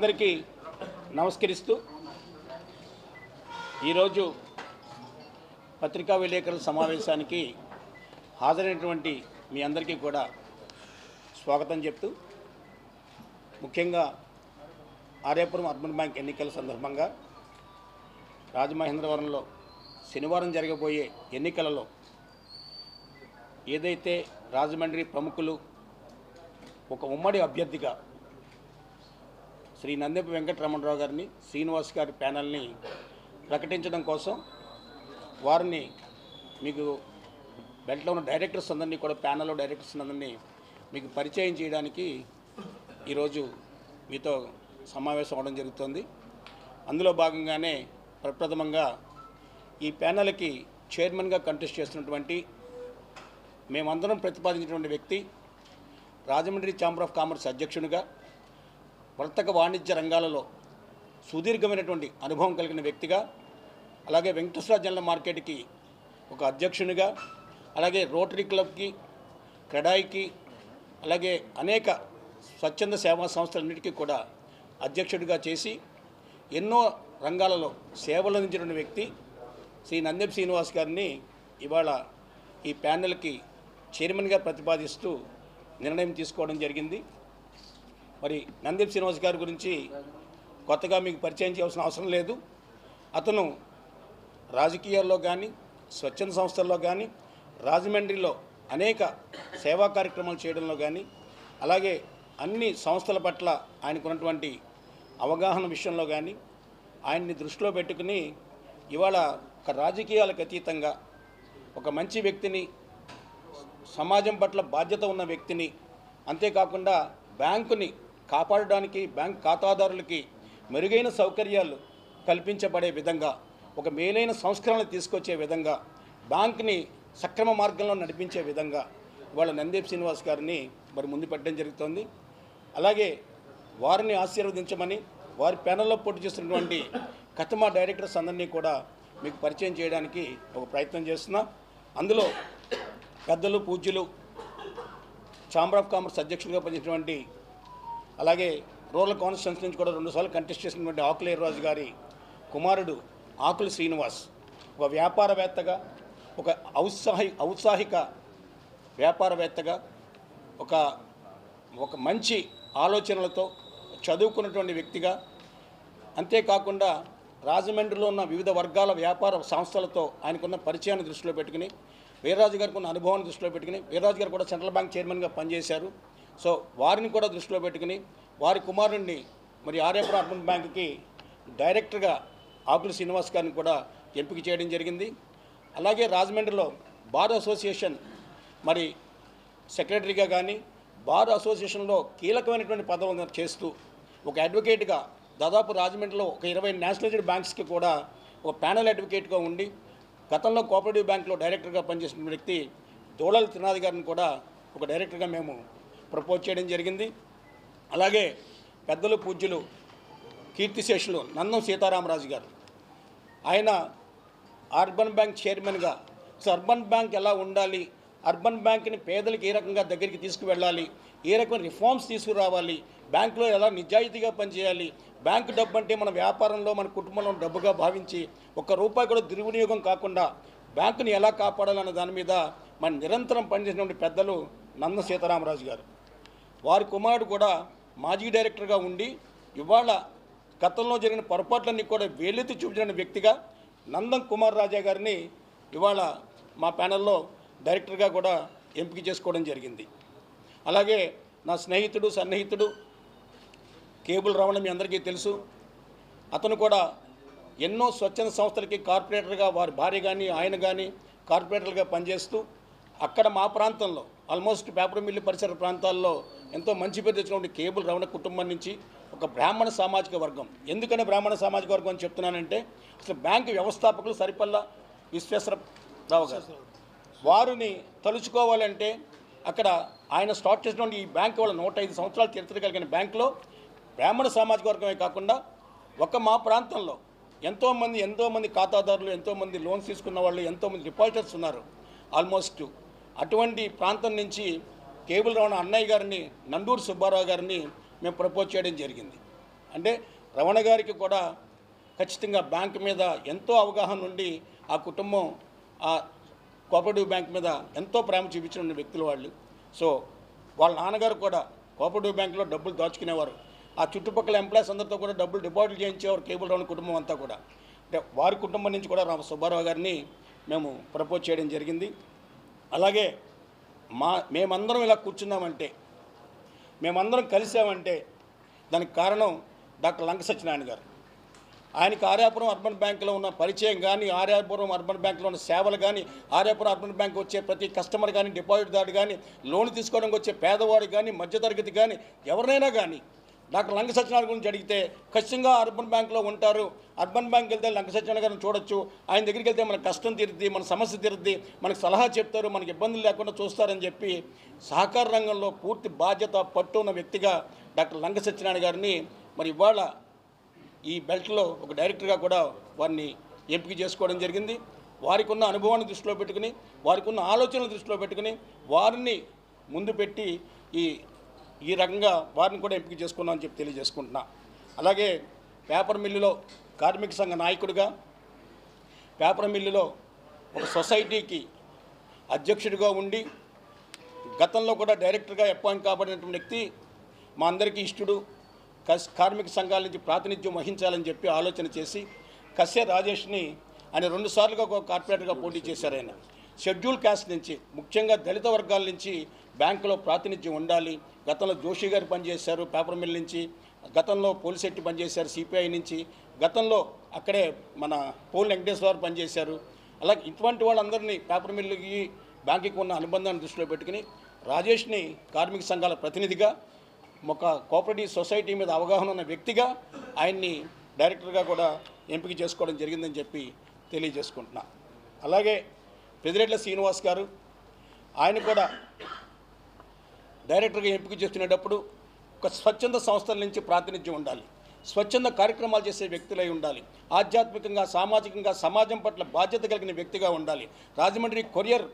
అందరికీ నమస్కరిస్తూ ఈరోజు పత్రికా విలేకరుల సమావేశానికి హాజరైనటువంటి మీ అందరికీ కూడా స్వాగతం చెప్తూ ముఖ్యంగా ఆర్యాపురం అర్బన్ బ్యాంక్ ఎన్నికల సందర్భంగా రాజమహేంద్రవరంలో శనివారం జరగబోయే ఎన్నికలలో ఏదైతే రాజమండ్రి ప్రముఖులు ఒక ఉమ్మడి అభ్యర్థిగా శ్రీ నందెపి వెంకటరమణరావు గారిని శ్రీనివాస్ గారి ప్యానల్ని ప్రకటించడం కోసం వారిని మీకు బెల్ట్లో ఉన్న డైరెక్టర్స్ అందరినీ కూడా ప్యానల్లో డైరెక్టర్స్ అందరినీ మీకు పరిచయం చేయడానికి ఈరోజు మీతో సమావేశం అవడం జరుగుతుంది. అందులో భాగంగానే ప్రప్రథమంగా ఈ ప్యానల్కి చైర్మన్గా కంటెస్ట్ చేస్తున్నటువంటి మేమందరం ప్రతిపాదించినటువంటి వ్యక్తి రాజమండ్రి ఛాంబర్ ఆఫ్ కామర్స్ అధ్యక్షునిగా వర్తక వాణిజ్య రంగాలలో సుదీర్ఘమైనటువంటి అనుభవం కలిగిన వ్యక్తిగా అలాగే వెంకటేశ్వర జనరల్ మార్కెట్కి ఒక అధ్యక్షునిగా అలాగే రోటరీ క్లబ్కి క్రెడాయికి అలాగే అనేక స్వచ్ఛంద సేవా సంస్థలన్నిటికీ కూడా అధ్యక్షుడిగా చేసి ఎన్నో రంగాలలో సేవలు అందించిన వ్యక్తి శ్రీ నందెం శ్రీనివాస్ గారిని ఇవాళ ఈ ప్యానెల్కి చైర్మన్గా ప్రతిపాదిస్తూ నిర్ణయం తీసుకోవడం జరిగింది. మరి నందీప్ శ్రీనివాస్ గారి గురించి కొత్తగా మీకు పరిచయం చేయాల్సిన అవసరం లేదు. అతను రాజకీయాల్లో కానీ స్వచ్ఛంద సంస్థల్లో కానీ రాజమండ్రిలో అనేక సేవా కార్యక్రమాలు చేయడంలో కానీ అలాగే అన్ని సంస్థల పట్ల ఆయనకున్నటువంటి అవగాహన విషయంలో కానీ ఆయన్ని దృష్టిలో పెట్టుకుని ఇవాళ ఒక రాజకీయాలకు అతీతంగా ఒక మంచి వ్యక్తిని సమాజం పట్ల బాధ్యత ఉన్న వ్యక్తిని అంతేకాకుండా బ్యాంకుని కాపాడడానికి బ్యాంక్ ఖాతాదారులకి మెరుగైన సౌకర్యాలు కల్పించబడే విధంగా ఒక మేలైన సంస్కరణలు తీసుకొచ్చే విధంగా బ్యాంక్ని సక్రమ మార్గంలో నడిపించే విధంగా ఇవాళ నందీప్ శ్రీనివాస్ గారిని మరి ముందు పెట్టడం జరుగుతోంది. అలాగే వారిని ఆశీర్వదించమని వారి ప్యానల్లో పోటీ చేస్తున్నటువంటి కథమా డైరెక్టర్స్ అందరినీ కూడా మీకు పరిచయం చేయడానికి ఒక ప్రయత్నం చేస్తున్నా. అందులో పెద్దలు పూజ్యులు ఛాంబర్ ఆఫ్ కామర్స్ అధ్యక్షుడిగా పనిచేసినటువంటి అలాగే రూరల్ కాన్స్టిట్యూన్స్ నుంచి కూడా రెండుసార్లు కంటెస్ట్ చేసినటువంటి ఆకుల రాజు గారి కుమారుడు ఆకుల శ్రీనివాస్ ఒక వ్యాపారవేత్తగా ఒక ఔత్సాహి ఔత్సాహిక వ్యాపారవేత్తగా ఒక ఒక మంచి ఆలోచనలతో చదువుకున్నటువంటి వ్యక్తిగా అంతేకాకుండా రాజమండ్రిలో ఉన్న వివిధ వర్గాల వ్యాపార సంస్థలతో ఆయనకున్న పరిచయాన్ని దృష్టిలో పెట్టుకుని వీర్రాజు గారికి ఉన్న అనుభవాన్ని దృష్టిలో పెట్టుకుని వీర్రాజు గారు కూడా సెంట్రల్ బ్యాంక్ చైర్మన్గా పనిచేశారు. సో వారిని కూడా దృష్టిలో పెట్టుకుని వారి కుమారుడిని మరి ఆర్యపుర అర్బన్ బ్యాంకుకి డైరెక్టర్గా ఆకుల శ్రీనివాస్ గారిని కూడా ఎంపిక చేయడం జరిగింది. అలాగే రాజమండ్రిలో బార్ అసోసియేషన్ మరి సెక్రటరీగా కానీ బార్ అసోసియేషన్లో కీలకమైనటువంటి పదవులను చేస్తూ ఒక అడ్వకేట్గా దాదాపు రాజమండ్రిలో ఒక ఇరవై నేషనలైజ్డ్ బ్యాంక్స్కి కూడా ఒక ప్యానల్ అడ్వకేట్గా ఉండి గతంలో కోఆపరేటివ్ బ్యాంక్లో డైరెక్టర్గా పనిచేసిన వ్యక్తి దోళల త్రినాథ్ గారిని కూడా ఒక డైరెక్టర్గా మేము ప్రపోజ్ చేయడం జరిగింది. అలాగే పెద్దలు పూజ్యులు కీర్తిశేషులు నందం సీతారామరాజు గారు. ఆయన అర్బన్ బ్యాంక్ చైర్మన్గా సో అర్బన్ బ్యాంక్ ఎలా ఉండాలి అర్బన్ బ్యాంక్ని పేదలకు ఏ రకంగా దగ్గరికి తీసుకువెళ్ళాలి ఏ రకమైన రిఫార్మ్స్ తీసుకురావాలి బ్యాంకులో ఎలా నిజాయితీగా పనిచేయాలి బ్యాంకు డబ్బు అంటే మన వ్యాపారంలో మన కుటుంబంలో డబ్బుగా భావించి ఒక్క రూపాయి కూడా దుర్వినియోగం కాకుండా బ్యాంకుని ఎలా కాపాడాలన్న దాని మీద మన నిరంతరం పనిచేసినటువంటి పెద్దలు నంద సీతారామరాజు గారు. వారి కుమారుడు కూడా మాజీ డైరెక్టర్గా ఉండి ఇవాళ గతంలో జరిగిన పొరపాట్లన్నీ కూడా వేలెత్తి చూపించిన వ్యక్తిగా నందం కుమార్ రాజా గారిని ఇవాళ మా ప్యానల్లో డైరెక్టర్గా కూడా ఎంపిక చేసుకోవడం జరిగింది. అలాగే నా స్నేహితుడు సన్నిహితుడు కేబుల్ రమణ మీ అందరికీ తెలుసు. అతను కూడా ఎన్నో స్వచ్ఛంద సంస్థలకి కార్పొరేటర్గా వారి భార్య కానీ ఆయన కానీ కార్పొరేటర్గా పనిచేస్తూ అక్కడ మా ప్రాంతంలో ఆల్మోస్ట్ పేపర్ మిల్లు పరిసర ప్రాంతాల్లో ఎంతో మంచి పేరు తెచ్చినటువంటి కేబుల్ రమణ కుటుంబం నుంచి ఒక బ్రాహ్మణ సామాజిక వర్గం. ఎందుకని బ్రాహ్మణ సామాజిక వర్గం అని చెప్తున్నానంటే అసలు బ్యాంకు వ్యవస్థాపకులు సరిపల్లా విశ్వేశ్వరరావు గారు. వారిని తలుచుకోవాలంటే అక్కడ ఆయన స్టార్ట్ చేసినటువంటి ఈ బ్యాంక్ వాళ్ళ నూట ఐదు సంవత్సరాలు చరిత్ర కలిగిన బ్యాంకులో బ్రాహ్మణ సామాజిక వర్గమే కాకుండా ఒక మా ప్రాంతంలో ఎంతోమంది ఎంతోమంది ఖాతాదారులు ఎంతోమంది లోన్స్ తీసుకున్న వాళ్ళు ఎంతోమంది డిపాజిటర్స్ ఉన్నారు. ఆల్మోస్ట్ అటువంటి ప్రాంతం నుంచి కేబుల్ రమణ అన్నయ్య గారిని నండూరు సుబ్బారావు గారిని మేము ప్రపోజ్ చేయడం జరిగింది. అంటే రమణ గారికి కూడా ఖచ్చితంగా బ్యాంక్ మీద ఎంతో అవగాహన ఉండి ఆ కుటుంబం ఆ కోఆపరేటివ్ బ్యాంక్ మీద ఎంతో ప్రేమ చూపించిన వ్యక్తులు వాళ్ళు. సో వాళ్ళ నాన్నగారు కూడా కోఆపరేటివ్ బ్యాంకులో డబ్బులు దాచుకునేవారు. ఆ చుట్టుపక్కల ఎంప్లాయీస్ అందరితో కూడా డబ్బులు డిపాజిట్ చేయించేవారు కేబుల్ రౌండ్ కుటుంబం అంతా కూడా. అంటే వారి కుటుంబం నుంచి కూడా రామ సుబ్బారావు గారిని మేము ప్రపోజ్ చేయడం జరిగింది. అలాగే మా మేమందరం ఇలా కూర్చున్నామంటే మేమందరం కలిసామంటే దానికి కారణం డాక్టర్ లంక సత్యనారాయణ గారు. ఆయనకి ఆర్యాపురం అర్బన్ బ్యాంకులో ఉన్న పరిచయం కానీ ఆర్యాపురం అర్బన్ బ్యాంకులో ఉన్న సేవలు కానీ ఆర్యాపురం అర్బన్ బ్యాంక్ వచ్చే ప్రతి కస్టమర్ కానీ డిపాజిట్దారు కానీ లోన్ తీసుకోవడానికి వచ్చే పేదవాడు కానీ మధ్యతరగతి కానీ ఎవరినైనా కానీ డాక్టర్ లంక సత్యనారాయణ గురించి అడిగితే ఖచ్చితంగా అర్బన్ బ్యాంక్లో ఉంటారు. అర్బన్ బ్యాంక్ వెళ్తే లంక సత్యనారాయణ గారిని చూడొచ్చు. ఆయన దగ్గరికి వెళ్తే మన కష్టం తీరుద్ది మన సమస్య తీరుద్ది మనకు సలహా చెప్తారు మనకి ఇబ్బందులు లేకుండా చూస్తారని చెప్పి సహకార రంగంలో పూర్తి బాధ్యత పట్టు ఉన్న వ్యక్తిగా డాక్టర్ లంక సత్యనారాయణ గారిని మరి ఇవాళ ఈ బెల్ట్లో ఒక డైరెక్టర్గా కూడా వారిని ఎంపిక చేసుకోవడం జరిగింది. వారికి ఉన్న అనుభవాన్ని దృష్టిలో పెట్టుకుని వారికి ఉన్న ఆలోచనలు దృష్టిలో పెట్టుకుని వారిని ముందు పెట్టి ఈ ఈ రకంగా వారిని కూడా ఎంపిక చేసుకున్నామని చెప్పి తెలియజేసుకుంటున్నా. అలాగే పేపర్ మిల్లులో కార్మిక సంఘ నాయకుడిగా పేపర్ మిల్లులో ఒక సొసైటీకి అధ్యక్షుడిగా ఉండి గతంలో కూడా డైరెక్టర్గా అపాయింట్ కాబడినటువంటి వ్యక్తి మా అందరికీ ఇష్టడు. కస్ కార్మిక సంఘాల నుంచి ప్రాతినిధ్యం వహించాలని చెప్పి ఆలోచన చేసి కశ్య రాజేష్ని ఆయన రెండుసార్లుగా ఒక కార్పొరేటర్గా పోటీ చేశారు ఆయన. షెడ్యూల్ క్యాస్ట్ నుంచి ముఖ్యంగా దళిత వర్గాల నుంచి బ్యాంకులో ప్రాతినిధ్యం ఉండాలి. గతంలో జోషి గారు పనిచేశారు పేపర్ మిల్ నుంచి గతంలో పోలిశెట్టి పనిచేశారు సిపిఐ నుంచి గతంలో అక్కడే మన పోల్ వెంకటేశ్వర పనిచేశారు. అలాగే ఇటువంటి వాళ్ళందరినీ పేపర్ మిల్లుకి బ్యాంకుకి ఉన్న అనుబంధాన్ని దృష్టిలో పెట్టుకుని రాజేష్ని కార్మిక సంఘాల ప్రతినిధిగా ఒక కోఆపరేటివ్ సొసైటీ మీద అవగాహన ఉన్న వ్యక్తిగా ఆయన్ని డైరెక్టర్గా కూడా ఎంపిక చేసుకోవడం జరిగిందని చెప్పి తెలియజేసుకుంటున్నా. అలాగే పెదిరెడ్ల శ్రీనివాస్ గారు ఆయన కూడా డైరెక్టర్గా ఎంపిక చేస్తున్నప్పుడు ఒక స్వచ్ఛంద సంస్థల నుంచి ప్రాతినిధ్యం ఉండాలి. స్వచ్ఛంద కార్యక్రమాలు చేసే వ్యక్తులై ఉండాలి. ఆధ్యాత్మికంగా సామాజికంగా సమాజం పట్ల బాధ్యత కలిగిన వ్యక్తిగా ఉండాలి. రాజమండ్రి కొరియర్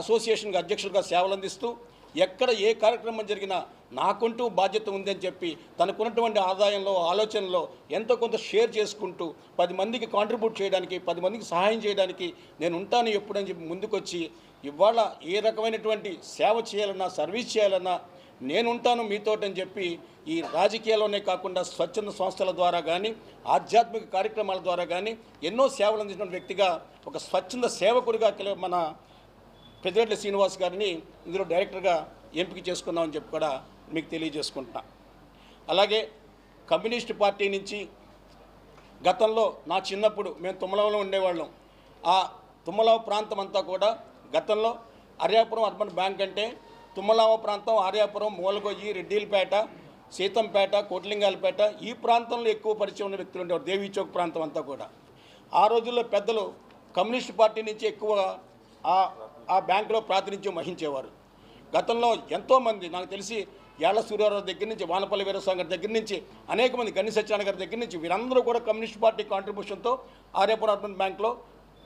అసోసియేషన్కి అధ్యక్షుడిగా సేవలు అందిస్తూ ఎక్కడ ఏ కార్యక్రమం జరిగినా నాకుంటూ బాధ్యత ఉందని చెప్పి తనకున్నటువంటి ఆదాయంలో ఆలోచనలో ఎంతో కొంత షేర్ చేసుకుంటూ పది మందికి కాంట్రిబ్యూట్ చేయడానికి పది మందికి సహాయం చేయడానికి నేను ఉంటాను ఎప్పుడని చెప్పి ముందుకొచ్చి ఇవాళ ఏ రకమైనటువంటి సేవ చేయాలన్నా సర్వీస్ చేయాలన్నా నేను ఉంటాను మీతోటని చెప్పి ఈ రాజకీయాల్లోనే కాకుండా స్వచ్ఛంద సంస్థల ద్వారా కానీ ఆధ్యాత్మిక కార్యక్రమాల ద్వారా కానీ ఎన్నో సేవలు అందించిన వ్యక్తిగా ఒక స్వచ్ఛంద సేవకుడిగా మన పెద్దిరెడ్డి శ్రీనివాస్ గారిని ఇందులో డైరెక్టర్గా ఎంపిక చేసుకున్నామని చెప్పి కూడా మీకు తెలియజేసుకుంటున్నా. అలాగే కమ్యూనిస్ట్ పార్టీ నుంచి గతంలో నా చిన్నప్పుడు మేము తుమ్మలంలో ఉండేవాళ్ళం. ఆ తుమ్మలావ ప్రాంతం అంతా కూడా గతంలో ఆర్యాపురం అర్బన్ బ్యాంక్ అంటే తుమ్మలావ ప్రాంతం ఆర్యాపురం మూలగొయ్యి రెడ్డిలపేట సీతంపేట కోట్లింగాలపేట ఈ ప్రాంతంలో ఎక్కువ పరిచయం ఉన్న వ్యక్తులు ఉండేవారు. దేవీచౌక్ ప్రాంతం అంతా కూడా. ఆ రోజుల్లో పెద్దలు కమ్యూనిస్ట్ పార్టీ నుంచి ఎక్కువ ఆ ఆ బ్యాంకులో ప్రాతినిధ్యం వహించేవారు. గతంలో ఎంతోమంది నాకు తెలిసి యాళ్ళ సూర్యారావు దగ్గర నుంచి వానపల్లి వీరస్వామి గారి దగ్గర నుంచి అనేక మంది గన్ని సత్యనారాయణ గారి దగ్గర నుంచి వీరందరూ కూడా కమ్యూనిస్ట్ పార్టీ కాంట్రిబ్యూషన్తో ఆర్యపురం అర్బన్ బ్యాంక్లో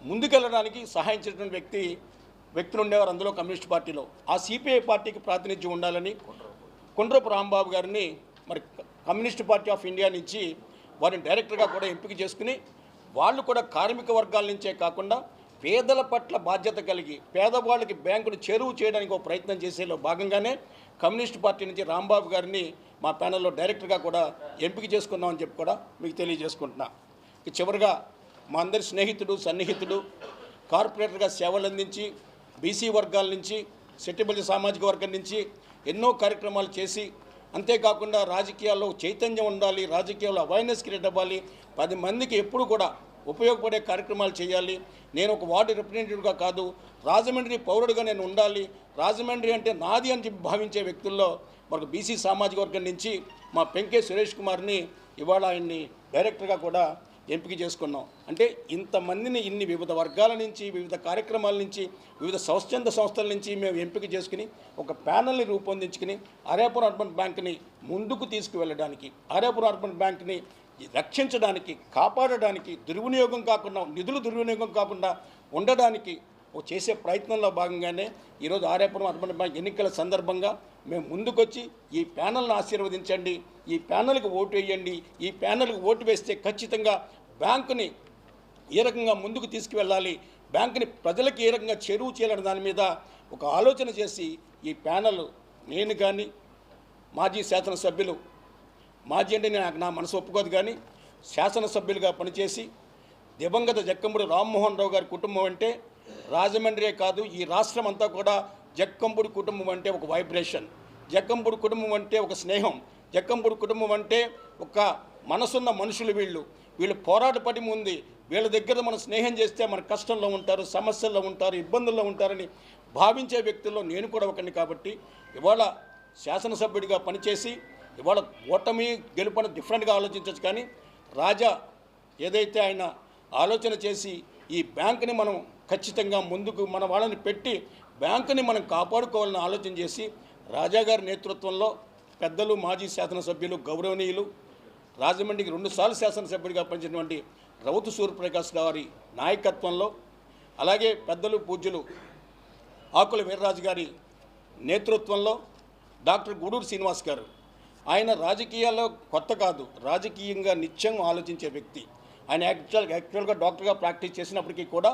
ముందుకెళ్ళడానికి సహాయం చేసిన వ్యక్తి వ్యక్తులు ఉండేవారు అందులో కమ్యూనిస్ట్ పార్టీలో. ఆ సిపిఐ పార్టీకి ప్రాతినిధ్యం ఉండాలని కుండ్రపు రాంబాబు గారిని మరి కమ్యూనిస్ట్ పార్టీ ఆఫ్ ఇండియా నుంచి వారిని డైరెక్టర్గా కూడా ఎంపిక చేసుకుని వాళ్ళు కూడా కార్మిక వర్గాల నుంచే కాకుండా పేదల పట్ల బాధ్యత కలిగి పేదవాళ్ళకి బ్యాంకును చేరువు చేయడానికి ఒక ప్రయత్నం చేసేలో భాగంగానే కమ్యూనిస్ట్ పార్టీ నుంచి రాంబాబు గారిని మా ప్యానల్లో డైరెక్టర్గా కూడా ఎంపిక చేసుకున్నామని చెప్పి కూడా మీకు తెలియజేసుకుంటున్నా. చివరిగా మా అందరి స్నేహితుడు సన్నిహితుడు కార్పొరేటర్గా సేవలు అందించి బీసీ వర్గాల నుంచి సెట్టిబల్లి సామాజిక వర్గం నుంచి ఎన్నో కార్యక్రమాలు చేసి అంతేకాకుండా రాజకీయాల్లో చైతన్యం ఉండాలి రాజకీయాల్లో అవేర్నెస్ క్రియేట్ అవ్వాలి. పది మందికి ఎప్పుడు కూడా ఉపయోగపడే కార్యక్రమాలు చేయాలి. నేను ఒక వార్డు రిప్రజెంటేటివ్గా కాదు రాజమండ్రి పౌరుడిగా నేను ఉండాలి. రాజమండ్రి అంటే నాది అని చెప్పి భావించే వ్యక్తుల్లో మనకు బీసీ సామాజిక వర్గం నుంచి మా పెంకే సురేష్ కుమార్ని ఇవాళ ఆయన్ని డైరెక్టర్గా కూడా ఎంపిక చేసుకున్నాం. అంటే ఇంతమందిని ఇన్ని వివిధ వర్గాల నుంచి వివిధ కార్యక్రమాల నుంచి వివిధ స్వచ్ఛంద సంస్థల నుంచి మేము ఎంపిక చేసుకుని ఒక ప్యానల్ని రూపొందించుకుని అరేపురం అర్బన్ బ్యాంక్ని ముందుకు తీసుకువెళ్ళడానికి అరేపురం అర్బన్ బ్యాంక్ని రక్షించడానికి కాపాడడానికి దుర్వినియోగం కాకుండా నిధులు దుర్వినియోగం కాకుండా ఉండడానికి చేసే ప్రయత్నంలో భాగంగానే ఈరోజు ఆర్యాపురం అర్బన్ బ్యాంక్ ఎన్నికల సందర్భంగా మేము ముందుకొచ్చి ఈ ప్యానల్ని ఆశీర్వదించండి ఈ ప్యానల్కి ఓటు వేయండి ఈ ప్యానల్కి ఓటు వేస్తే ఖచ్చితంగా బ్యాంకుని ఏ రకంగా ముందుకు తీసుకువెళ్ళాలి బ్యాంకుని ప్రజలకు ఏ రకంగా చెరువు చేయాలనే దాని మీద ఒక ఆలోచన చేసి ఈ ప్యానల్ నేను కానీ మాజీ శాసనసభ్యులు మాజీ అంటే నాకు నా మనసు ఒప్పుకోదు కానీ శాసనసభ్యులుగా పనిచేసి దివంగత జక్కంపుడు రామ్మోహన్ రావు గారి కుటుంబం అంటే రాజమండ్రే కాదు ఈ రాష్ట్రం అంతా కూడా జక్కంపుడు కుటుంబం అంటే ఒక వైబ్రేషన్ జక్కంపుడు కుటుంబం అంటే ఒక స్నేహం. జక్కంపుడు కుటుంబం అంటే ఒక మనసున్న మనుషులు వీళ్ళు. వీళ్ళు పోరాట పడి ఉంది వీళ్ళ దగ్గర మనం స్నేహం చేస్తే మన కష్టంలో ఉంటారు సమస్యల్లో ఉంటారు ఇబ్బందుల్లో ఉంటారని భావించే వ్యక్తుల్లో నేను కూడా ఒకరిని కాబట్టి ఇవాళ శాసనసభ్యుడిగా పనిచేసి ఇవాళ ఓటమి గెలుపని డిఫరెంట్గా ఆలోచించవచ్చు కానీ రాజా ఏదైతే ఆయన ఆలోచన చేసి ఈ బ్యాంకుని మనం ఖచ్చితంగా ముందుకు మన వాళ్ళని పెట్టి బ్యాంకుని మనం కాపాడుకోవాలని ఆలోచన చేసి రాజా గారి నేతృత్వంలో పెద్దలు మాజీ శాసనసభ్యులు గౌరవనీయులు రాజమండ్రికి రెండుసార్లు శాసనసభ్యుడిగా పనిచేసినటువంటి రౌతు సూర్యప్రకాష్ గారి నాయకత్వంలో అలాగే పెద్దలు పూజ్యులు ఆకుల వీర్రాజు గారి నేతృత్వంలో డాక్టర్ గూడూరు శ్రీనివాస్ గారు ఆయన రాజకీయాల్లో కొత్త కాదు. రాజకీయంగా నిత్యం ఆలోచించే వ్యక్తి. ఆయన యాక్చువల్ యాక్చువల్గా డాక్టర్గా ప్రాక్టీస్ చేసినప్పటికీ కూడా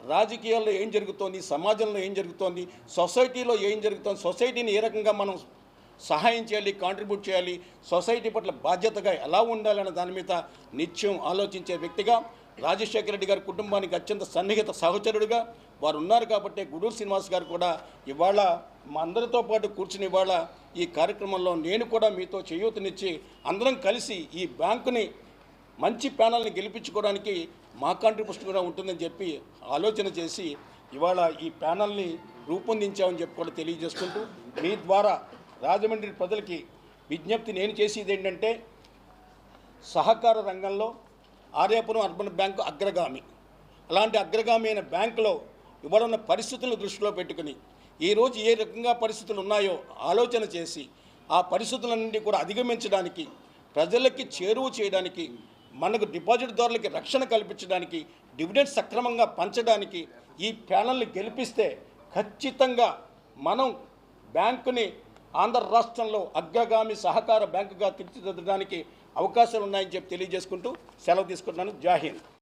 రాజకీయాల్లో ఏం జరుగుతోంది సమాజంలో ఏం జరుగుతోంది సొసైటీలో ఏం జరుగుతోంది సొసైటీని ఏ రకంగా మనం సహాయం చేయాలి కాంట్రిబ్యూట్ చేయాలి సొసైటీ పట్ల బాధ్యతగా ఎలా ఉండాలన్న దాని మీద నిత్యం ఆలోచించే వ్యక్తిగా రాజశేఖర రెడ్డి గారి కుటుంబానికి అత్యంత సన్నిహిత సహచరుడుగా వారు ఉన్నారు కాబట్టి గుడూరు శ్రీనివాస్ గారు కూడా ఇవాళ మా అందరితో పాటు కూర్చుని ఇవాళ ఈ కార్యక్రమంలో నేను కూడా మీతో చేయూతనిచ్చి అందరం కలిసి ఈ బ్యాంకుని మంచి ప్యానల్ని గెలిపించుకోవడానికి మా కాంట్రిబ్యూషన్ కూడా ఉంటుందని చెప్పి ఆలోచన చేసి ఇవాళ ఈ ప్యానల్ని రూపొందించామని చెప్పి కూడా తెలియజేసుకుంటూ మీ ద్వారా రాజమండ్రి ప్రజలకి విజ్ఞప్తి నేను చేసేది ఏంటంటే సహకార రంగంలో ఆర్యాపురం అర్బన్ బ్యాంకు అగ్రగామి. అలాంటి అగ్రగామి అయిన బ్యాంకులో ఇవ్వడున్న పరిస్థితులను దృష్టిలో పెట్టుకుని ఈరోజు ఏ రకంగా పరిస్థితులు ఉన్నాయో ఆలోచన చేసి ఆ పరిస్థితులన్నింటినీ కూడా అధిగమించడానికి ప్రజలకి చేరువ చేయడానికి మనకు డిపాజిట్దారులకి రక్షణ కల్పించడానికి డివిడెండ్ సక్రమంగా పంచడానికి ఈ ప్యానల్ని గెలిపిస్తే ఖచ్చితంగా మనం బ్యాంకుని ఆంధ్ర రాష్ట్రంలో అగ్రగామి సహకార బ్యాంకుగా తీర్చిదిద్దడానికి అవకాశాలు ఉన్నాయని చెప్పి తెలియజేసుకుంటూ సెలవు తీసుకుంటున్నాను. జాహీన్